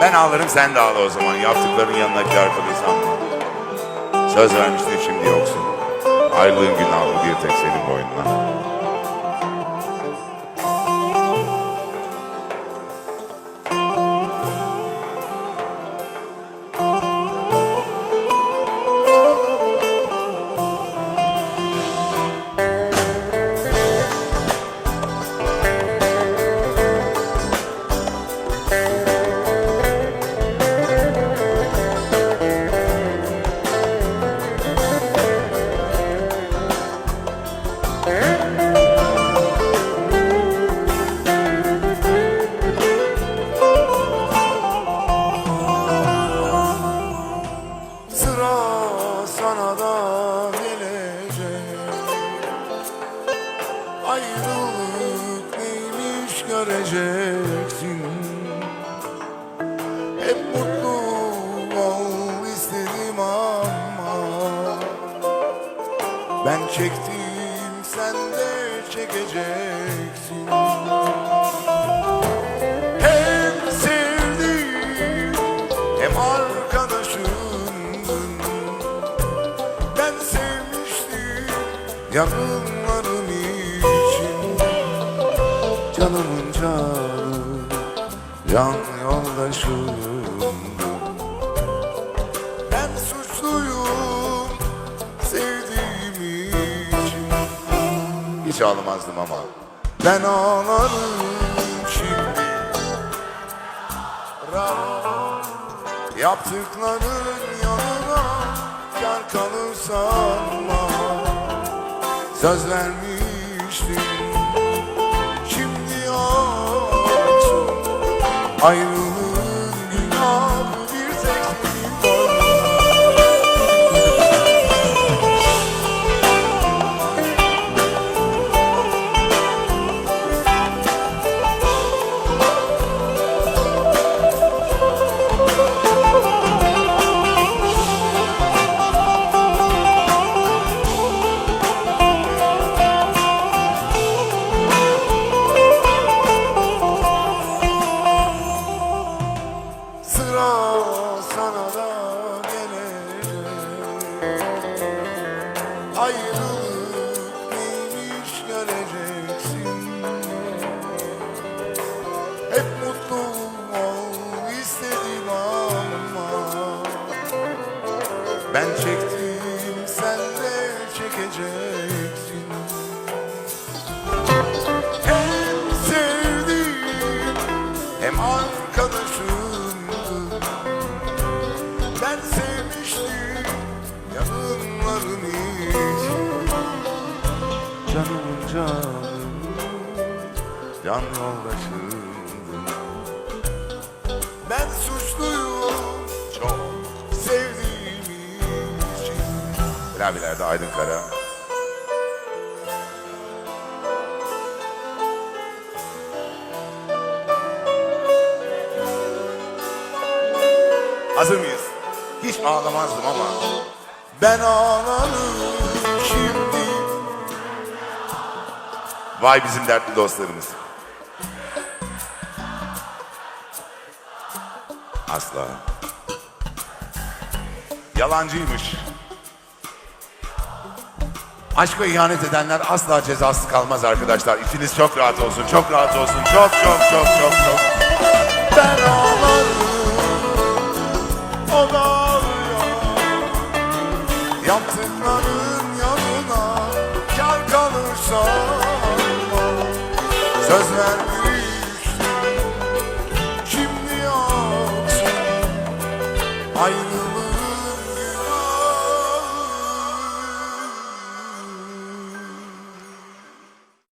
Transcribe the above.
Ben ağlarım sen de ağla o zaman. Yaptıkların yanına kar. Söz vermiştin şimdi yoksun. Ayrılığın günahı bir tek senin boynuna. Sana da gelecek. Ayrılık neymiş göreceksin? Hep mutlu ol istedim ama. Ben çektim sen de çekeceksin yakınlarım için Canımın canı can yoldaşımdın Ben suçluyum sevdiğim için. Hiç ağlamazdım ama. ben ağlarım şimdi. Yaptıkların yanına Kar kalır sanma Söz vermiştim. Şimdi yoksun Ayrılığın Ayrılık neymiş göreceksin. Hep mutlu ol istedim ama Ben çektim sen de çekeceksin Can yoldaşımdı Ben suçluyum Çok. sevdiğim için Klavyelerde Aydın Kara. Hazır mıyız? Hiç ağlamazdım ama. Ben ağlarım şimdi Vay bizim dertli dostlarımız. Asla. Yalancıymış. Aşka ihanet edenler asla cezasız kalmaz arkadaşlar. İçiniz çok rahat olsun, çok rahat olsun. Çok çok çok çok çok. Ben ağlarım O da Yaptıkların yanına Kar kalırsa Söz vermiştim ayrılık